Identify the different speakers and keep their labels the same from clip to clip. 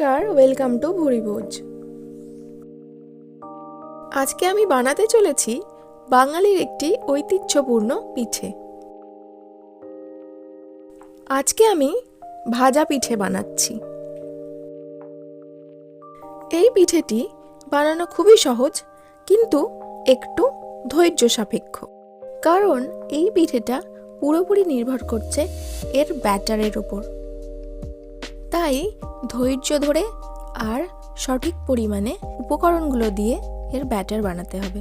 Speaker 1: নমস্কার welcome to ভুরিভোজ আজকে আমি বানাতে চলেছি বাঙালির একটি ঐতিহ্যপূর্ণ পিঠে। আজকে আমি ভাজা পিঠে বানাচ্ছি। এই পিঠেটি বানানো খুবই সহজ, কিন্তু একটু ধৈর্য সাপেক্ষ কারণ এই পিঠেটা পুরোপুরি নির্ভর করছে এর ব্যাটারের উপর। তাই ধৈর্য ধরে আর সঠিক পরিমাণে উপকরণগুলো দিয়ে এর ব্যাটার বানাতে হবে।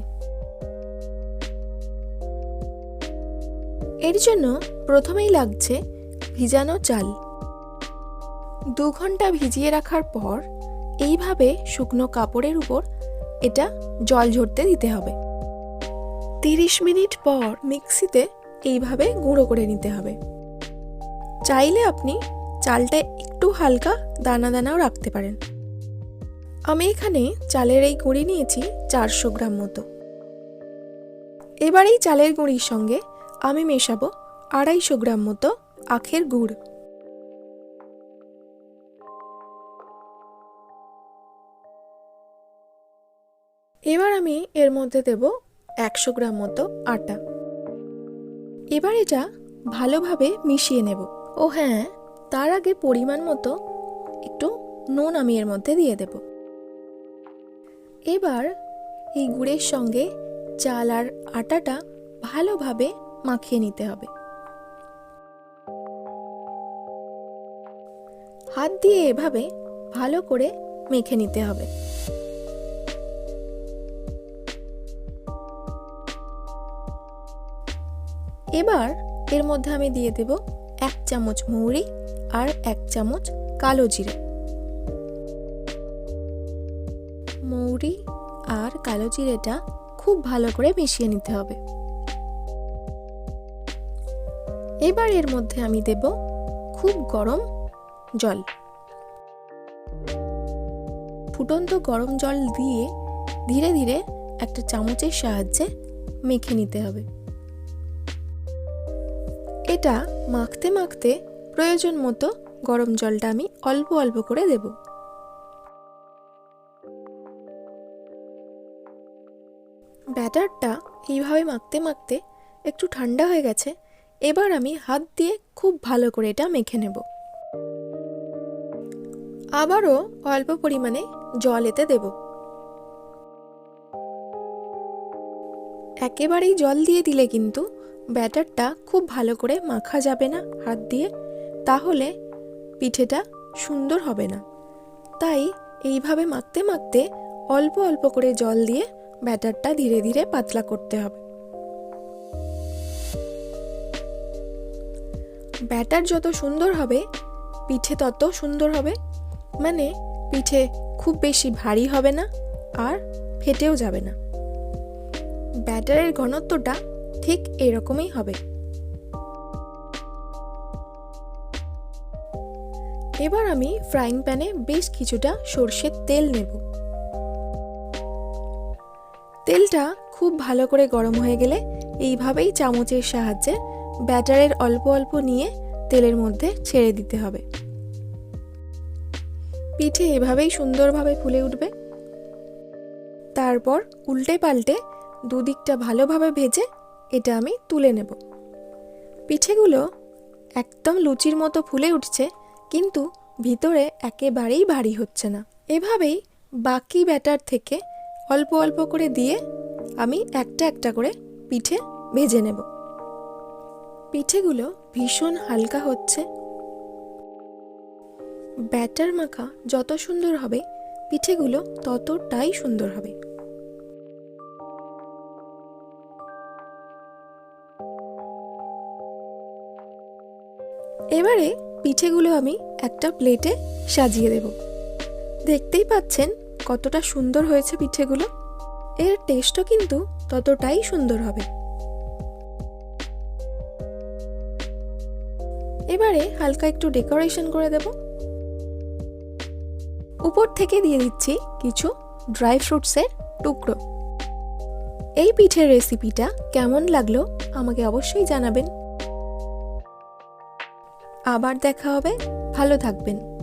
Speaker 1: এর জন্য প্রথমেই লাগছে ভিজানো চাল। দু ঘণ্টা ভিজিয়ে রাখার পর এইভাবে শুকনো কাপড়ের উপর এটা জল ঝরতে দিতে হবে। তিরিশ মিনিট পর মিক্সিতে এইভাবে গুঁড়ো করে নিতে হবে। চাইলে আপনি চালটা একটু হালকা দানা দানাও রাখতে পারেন। আমি এখানে চালের এই গুঁড়ি নিয়েছি চারশো গ্রাম মতো। এবার এই চালের গুঁড়ির সঙ্গে আমি মেশাবো আড়াইশো গ্রাম মতো আখের গুড়। এবার আমি এর মধ্যে দেব একশো গ্রাম মতো আটা। এবার এটা ভালোভাবে মিশিয়ে নেব। ও হ্যাঁ তার আগে পরিমাণ মতো একটু নুন আমি এর মধ্যে দিয়ে দেব। এবার এই গুড়ের সঙ্গে চাল আর আটাটা ভালোভাবে মাখিয়ে নিতে হবে। হাত দিয়ে এভাবে ভালো করে মেখে নিতে হবে। এবার এর মধ্যে আমি দিয়ে দেব এক চামচ মৌরি আর এক চামচ কালো জিরে। মৌরি আর কালো জিরেটা খুব ভালো করে মিশিয়ে নিতে হবে। এবার এর মধ্যে আমি দেব খুব গরম জল। ফুটন্ত গরম জল দিয়ে ধীরে ধীরে একটা চামচের সাহায্যে মেখে নিতে হবে। এটা মাখতে মাখতে প্রয়োজন মতো গরম জলটা আমি অল্প অল্প করে দেব। ব্যাটারটা এইভাবে মাখতে মাখতে একটু ঠান্ডা হয়ে গেছে, এবার আমি হাত দিয়ে খুব ভালো করে এটা মেখে নেব। আবারও অল্প পরিমাণে জল এতে দেব। একেবারেই জল দিয়ে দিলে কিন্তু ব্যাটারটা খুব ভালো করে মাখা যাবে না হাত দিয়ে। তাহলে পিঠেটা সুন্দর হবে না। তাই এইভাবে মাখতে মাখতে অল্প অল্প করে জল দিয়ে ব্যাটারটা ধীরে ধীরে পাতলা করতে হবে। ব্যাটার যত সুন্দর হবে, পিঠে তত সুন্দর হবে। মানে পিঠে খুব বেশি ভারী হবে না আর ফেটেও যাবে না। ব্যাটারের ঘনত্বটা ঠিক এরকমই হবে। এবার আমি ফ্রাইং প্যানে বেশ কিছুটা সর্ষের তেল নেব। তেলটা খুব ভালো করে গরম হয়ে গেলে এইভাবেই চামচের সাহায্যে ব্যাটারের অল্প অল্প নিয়ে তেলের মধ্যে ছেড়ে দিতে হবে। পিঠে এভাবেই সুন্দরভাবে ফুলে উঠবে। তারপর উল্টে পাল্টে দুদিকটা ভালোভাবে ভেজে এটা আমি তুলে নেব। পিঠেগুলো একদম লুচির মতো ফুলে উঠছে কিন্তু ভিতরে একেবারেই ভারী হচ্ছে না। এভাবেই বাকি ব্যাটার থেকে অল্প অল্প করে দিয়ে আমি একটা একটা করে পিঠে ভেজে নেব। পিঠেগুলো ভীষণ হালকা হচ্ছে। ব্যাটার মাখা যত সুন্দর হবে, পিঠেগুলো ততটাই সুন্দর হবে। এবারে পিঠেগুলো আমি একটা প্লেটে সাজিয়ে দেব। দেখতেই পাচ্ছেন কতটা সুন্দর হয়েছে পিঠেগুলো। এর টেস্টও কিন্তু ততটাই সুন্দর হবে। এবারে হালকা একটু ডেকোরেশন করে দেব। উপর থেকে দিয়ে দিচ্ছি কিছু ড্রাই ফ্রুটসের টুকরো। এই পিঠের রেসিপিটা কেমন লাগল আমাকে অবশ্যই জানাবেন। আবার দেখা হবে। ভালো থাকবেন।